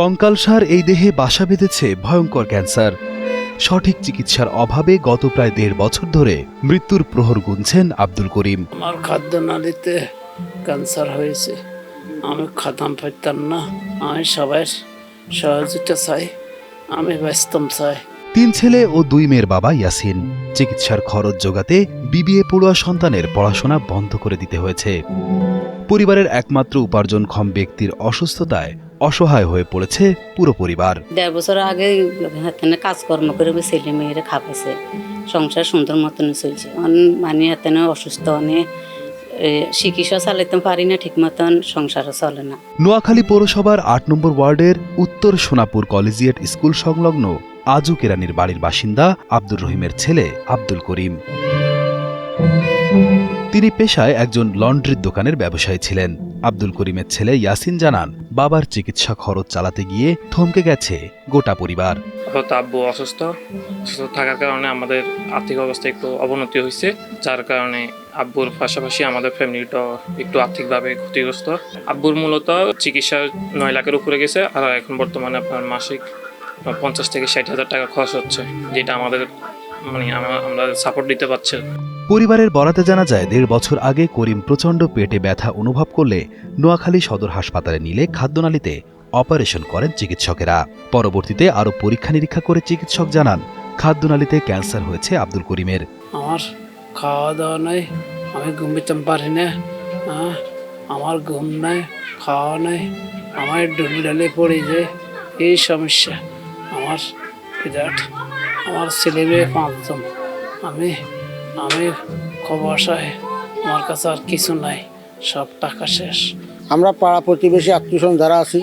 কঙ্কালসার এই দেহে বাসা বেঁধেছে ভয়ঙ্কর ক্যান্সার। সঠিক চিকিৎসার অভাবে গত প্রায় দেড় বছর ধরে মৃত্যুর প্রহর গুনছেন আব্দুল করিম। আমার খাদ্য খাদ্যনালীতে ক্যান্সার হয়েছে। আমি খাতাম পারতাম না। আমি সবাই সহযোগিতা চাই। আমি ব্যস্তম চাই। তিন ছেলে ও দুই মেয়ের বাবা ইয়াসিন। চিকিৎসার খরচ যোগাতে বিবিএ পড়ুয়া সন্তানের পড়াশোনা বন্ধ করে দিতে হয়েছে। পরিবারের একমাত্র উপার্জনক্ষম ব্যক্তির অসুস্থতায় অসহায় হয়ে পড়েছে পুরো পরিবার। দেড় বছর আগে হাতে কাজকর্ম করে ছেলে মেয়েরা খাপাইছে। সংসার সুন্দর মতন চলছে। মানে হাতে অসুস্থ অনেক চিকিৎসা চালাতে পারি না ঠিক মতন সংসারও চলে না। নোয়াখালী পৌরসভার আট নম্বর ওয়ার্ডের উত্তর সোনাপুর কলেজিয়েট স্কুল সংলগ্ন আজু কেরানির বাড়ির বাসিন্দা আব্দুর রহিমের ছেলে আব্দুল করিম। তিনি পেশায় একজন লন্ড্রির দোকানের ব্যবসায়ী ছিলেন। আব্দুল করিমের ছেলে ইয়াসিন জানান, বাবার চিকিৎসা খরচ চালাতে গিয়ে থমকে গেছে গোটা পরিবার আব্বু অসুস্থ অসুস্থ থাকার কারণে আমাদের আর্থিক অবস্থা একটু অবনতি হয়েছে, যার কারণে আব্বুর পাশাপাশি আমাদের ফ্যামিলিটা একটু আর্থিকভাবে ক্ষতিগ্রস্ত আব্বুর মূলত চিকিৎসা নয় লাখের উপরে গেছে, আর এখন বর্তমানে আপনার মাসিক পঞ্চাশ থেকে ষাট হাজার টাকা খরচ হচ্ছে, যেটা আমাদের মানে আমা- আমরা সাপোর্ট দিতে পারছি। পরিবারের বরাতে জানা যায় দেড় বছর আগে করিম প্রচণ্ড পেটে ব্যথা অনুভব করলে নোয়াখালী সদর হাসপাতালে নিলে খাদ্যনালীতে অপারেশন করেন চিকিৎসকেরা। পরবর্তীতে আরও পরীক্ষা নিরীক্ষা করে চিকিৎসক জানান খাদ্যনালীতে ক্যান্সার হয়েছে আব্দুল করিমের। আমার খাওয়া দাওয়া নেই আমি ঘুমিতে পারি না হ্যাঁ, আমার ঘুম নাই খাওয়া নেই আমার ডুল ডালে পড়ে যায় এই সমস্যা। আমার আমার ছেলে মেয়ে পাঁচজন। আমি আমি খুব আশায় আমার কাছে আর কিছু নাই, সব টাকা শেষ। আমরা পাড়া প্রতিবেশী আত্মীয়স্বজন যারা আছি,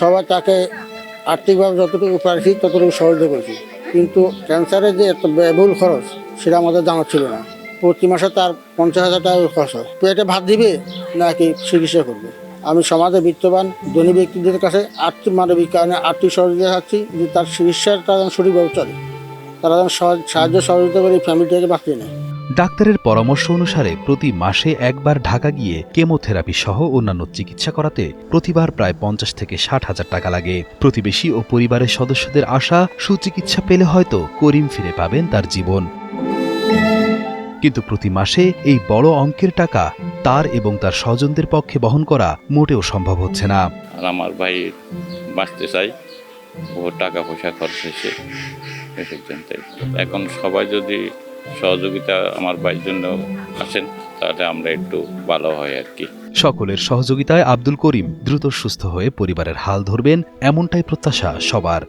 সবাই তাকে আর্থিকভাবে যতটুকু পারছি, ততটুকু সহযোগিতা করেছি। কিন্তু ক্যান্সারের যে এত ব্যয়বহুল খরচ, সেটা আমাদের জানা ছিল না। প্রতি মাসে তার পঞ্চাশ হাজার টাকা খরচ হয়। পেটে ভাত দিবে নাকি চিকিৎসা করবে? আমি সমাজে বিত্তবান, ধনী ব্যক্তিদের কাছে আর্থিক মানবিক কারণে আর্থিক সহযোগিতা চাচ্ছি যে তার চিকিৎসাটা সঠিকভাবে চলে। তারা যেন সাহায্য সহযোগিতা করে ফ্যামিলিটাকে বাঁচিয়ে নেয়। ডাক্তারের পরামর্শ অনুসারে প্রতি মাসে একবার ঢাকা গিয়ে কেমোথেরাপি সহ অন্যান্য চিকিৎসা করাতে প্রতিবার প্রায় পঞ্চাশ থেকে ষাট হাজার টাকা লাগে। প্রতিবেশী ও পরিবারের সদস্যদের আশা সুচিকিৎসা পেলে হয়তো করিম ফিরে পাবেন তার জীবন। কিন্তু প্রতি মাসে এই বড় অঙ্কের টাকা তার এবং তার স্বজনদের পক্ষে বহন করা মোটেও সম্ভব হচ্ছে না। আর আমার ভাই বাঁচতে চাই ও টাকা পয়সা খরচ হয়েছে। এসব জন্য এখন সবাই যদি সহযোগিতা আমার ভাইয়ের জন্য আসেন, তাহলে আমরা একটু ভালো হয় আর কি। সকলের সহযোগিতায় আব্দুল করিম দ্রুত সুস্থ হয়ে পরিবারের হাল ধরবেন, এমনটাই প্রত্যাশা সবার।